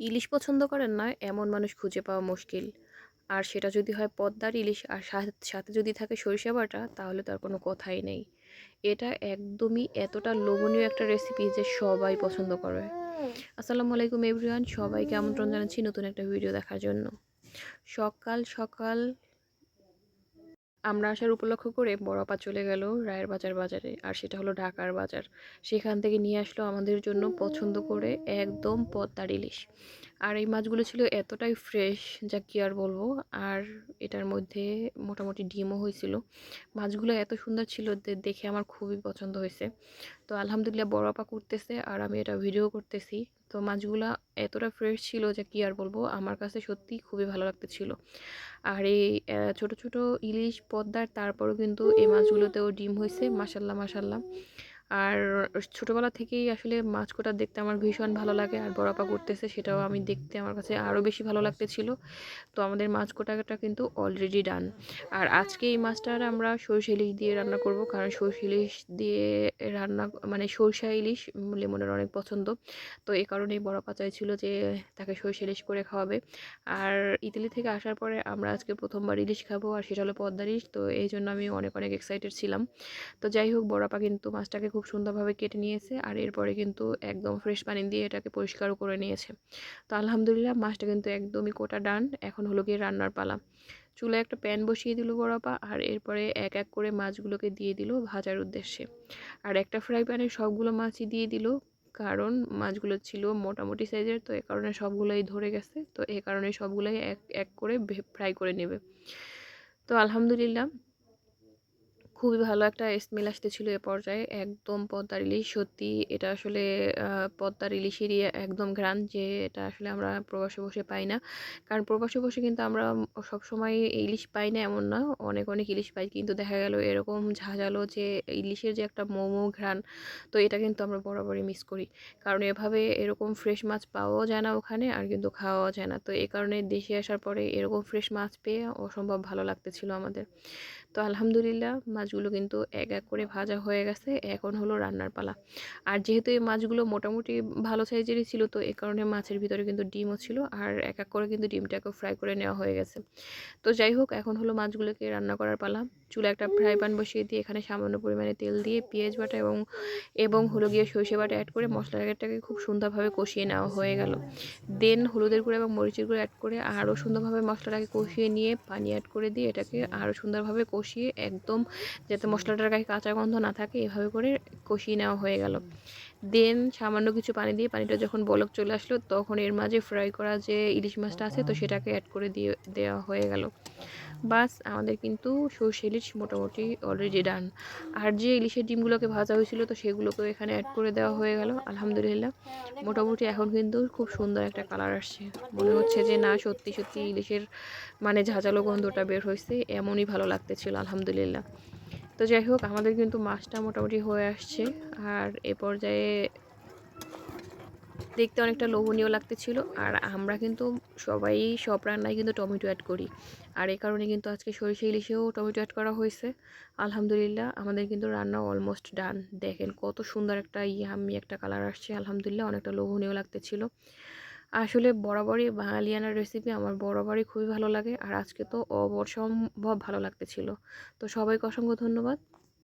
ইলিশ পছন্দ করেন না, এমন মানুষ খুঁজে পাওয়া মুশকিল। আর সেটা যদি হয় পদ্মার ইলিশ আর সাথে যদি থাকে সরিষা বাটা, তাহলে তার কোনো কথাই নেই। এটা একদমই এতটা লোভনীয় একটা রেসিপি যে সবাই পছন্দ করে। আসসালামু আলাইকুম এভরিওয়ান সবাইকে আমন্ত্রণ জানাচ্ছি নতুন একটা ভিডিও দেখার জন্য। সকাল সকাল আমরা আসার উপলক্ষ করে বড়পা চলে গেল রায়ের বাজার বাজারে। আর সেটা হলো ঢাকার বাজার। সেখান থেকে নিয়ে আসলো আমাদের জন্য পছন্দ করে একদম পদ্মার ইলিশ। আর এই মাছগুলো ছিল এতটাই ফ্রেশ যা কি আর বলব? আর এটার মধ্যে মোটামুটি ডিমও হয়েছিল। মাছগুলো এত সুন্দর ছিল দেখে আমার খুবই পছন্দ হয়েছে। তো আলহামদুলিল্লাহ বড়পা করতেছে আর আমি এটা ভিডিও করতেছি। তো মাছগুলো এতটা ফ্রেশ ছিল যে কি আর বলব, আমার কাছে সত্যি খুবই ভালো লাগতে ছিল আর এই ছোটো, ছোট ইলিশ পদ্মার তারপরও কিন্তু এই মাছগুলোতেও ডিম হয়েছে মাসাল্লাহ মাসাল্লাহ আর ছোটোবেলা থেকেই আসলে মাছ কোটা দেখতে আমার ভীষণ ভালো লাগে আর বড়াপা করতেছে সেটাও আমি দেখতে আমার কাছে আরও বেশি ভালো লাগতেছিল। তো আমাদের মাছ কোটাটা কিন্তু অলরেডি ডান আর আজকে এই মাছটার আমরা সরষে ইলিশ দিয়ে রান্না করব কারণ সরষে ইলিশ দিয়ে রান্না মানে সরষা ইলিশ লেমনের অনেক পছন্দ। তো এই কারণেই বড়াপা চাইছিল যে তাকে সরষে ইলিশ করে খাওয়াবে। আর ইতালি থেকে আসার পরে আমরা আজকে প্রথমবার ইলিশ খাব আর সেটা হলো পদ্মার ইলিশ। তো এই জন্য আমি অনেক অনেক এক্সাইটেড ছিলাম। তো যাই হোক বড়াপা কিন্তু মাছটাকে খুব সুন্দরভাবে কেটে নিয়েছে আর এরপরে কিন্তু একদম ফ্রেশ পানি দিয়ে এটাকে পরিষ্কারও করে নিয়েছে। তো আলহামদুলিল্লাহ মাছটা কিন্তু একদমই কোটা ডান, এখন হলো গিয়ে রান্নার পালা। চুলায় একটা প্যান বসিয়ে দিল বড়াপা আর এরপরে এক এক করে মাছগুলোকে দিয়ে দিল ভাজার উদ্দেশ্যে। আর একটা ফ্রাই প্যানে সবগুলো মাছই দিয়ে দিল, কারণ মাছগুলো ছিল মোটামুটি সাইজের তো এ কারণে সবগুলোই ধরে গেছে, তো এ কারণে সবগুলোই এক এক করে ফ্রাই করে নেবে। তো আলহামদুলিল্লাহ খুবই ভালো একটা স্মেল আসতেছিল এ পর্যায়ে। একদম পদ্মার ইলিশ সত্যি এটা আসলে পদ্মার ইলিশেরই একদম ঘ্রাণ যে এটা আসলে আমরা প্রবাসে বসে পাই না। কারণ প্রবাসে বসে কিন্তু আমরা সব সময় ইলিশ পাই না এমন না, অনেক অনেক ইলিশ পাই। কিন্তু দেখা গেল এরকম ঝাঁঝালো যে ইলিশের যে একটা মোমো ঘ্রাণ, তো এটা কিন্তু আমরা বরাবরই মিস করি। কারণ এভাবে এরকম ফ্রেশ মাছ পাওয়াও যায় না ওখানে আর কিন্তু খাওয়াও যায় না। তো এই কারণে দেশে আসার পরে এরকম ফ্রেশ মাছ পেয়ে অসম্ভব ভালো লাগতেছিল আমাদের। তো আলহামদুলিল্লাহ মাছগুলো কিন্তু এক এক করে ভাজা হয়ে গেছে, এখন হলো রান্নার পালা। আর যেহেতু এই মাছগুলো মোটামুটি ভালো সাইজেরই ছিল, তো এই কারণে মাছের ভিতরে কিন্তু ডিমও ছিল, আর এক এক করে কিন্তু ডিমটাকে ফ্রাই করে নেওয়া হয়ে গেছে। তো যাই হোক, এখন হলো মাছগুলোকে রান্না করার পালা। চুলা একটা ফ্রাই প্যান বসিয়ে দিয়ে এখানে সামান্য পরিমাণে তেল দিয়ে পেঁয়াজ বাটা এবং এবং হলো গিয়ে সর্ষে বাটা অ্যাড করে মশলাটাকে খুব সুন্দরভাবে কষিয়ে নেওয়া হয়ে গেল। দেন হলুদের গুঁড়ো এবং মরিচের গুঁড়ো অ্যাড করে আরও সুন্দরভাবে মশলাটাকে কষিয়ে নিয়ে পানি অ্যাড করে দিয়ে এটাকে আরও সুন্দরভাবে কষিয়ে একদম যাতে মশলাটার গায়ে কাঁচা গন্ধ না থাকে এভাবে করে কষিয়ে নেওয়া হয়ে গেল। দেন সামান্য কিছু পানি দিয়ে পানিটা যখন বলক চলে আসলো তখন এর মাঝে ফ্রাই করা যে ইলিশ মাছটা আছে তো সেটাকে অ্যাড করে দিয়ে দেওয়া হয়ে গেল। বাস আমাদের কিন্তু সর্ষে ইলিশ মোটামুটি অলরেডি ডান আর যে ইলিশের ডিমগুলোকে ভাজা হয়েছিল তো সেগুলোকেও এখানে অ্যাড করে দেওয়া হয়ে গেল আলহামদুলিল্লাহ। মোটামুটি এখন কিন্তু খুব সুন্দর একটা কালার আসছে। মনে হচ্ছে যে না সত্যি সত্যি ইলিশের মানে ঝাঁঝালো গন্ধটা বের হয়েছে এমনই ভালো লাগতেছিল আলহামদুলিল্লাহ। তো যাই হোক, আমাদের কিন্তু মাছটা মোটামুটি হয়ে আসছে। আর এ পর্যায়ে দেখতে অনেকটা লোভনীয় লাগতেছিল। আর আমরা কিন্তু সবাই সব রান্নায় কিন্তু টমেটো অ্যাড করি। আর এই কারণে কিন্তু আজকে সরিষা ইলিশেও টমেটো অ্যাড করা হয়েছে। আলহামদুলিল্লাহ, আমাদের কিন্তু রান্না অলমোস্ট ডান দেখেন কত সুন্দর একটা ইয়ামি একটা কালার আসছে। আলহামদুলিল্লাহ, অনেকটা লোভনীয় লাগতেছিল। আসলে বরাবরই বাঙালিয়ানার রেসিপি আমার বরাবরই খুবই ভালো লাগে। আর আজকে তো অবসম্ভব ভালো লাগতেছিল। তো সবাইকে অসংখ্য ধন্যবাদ।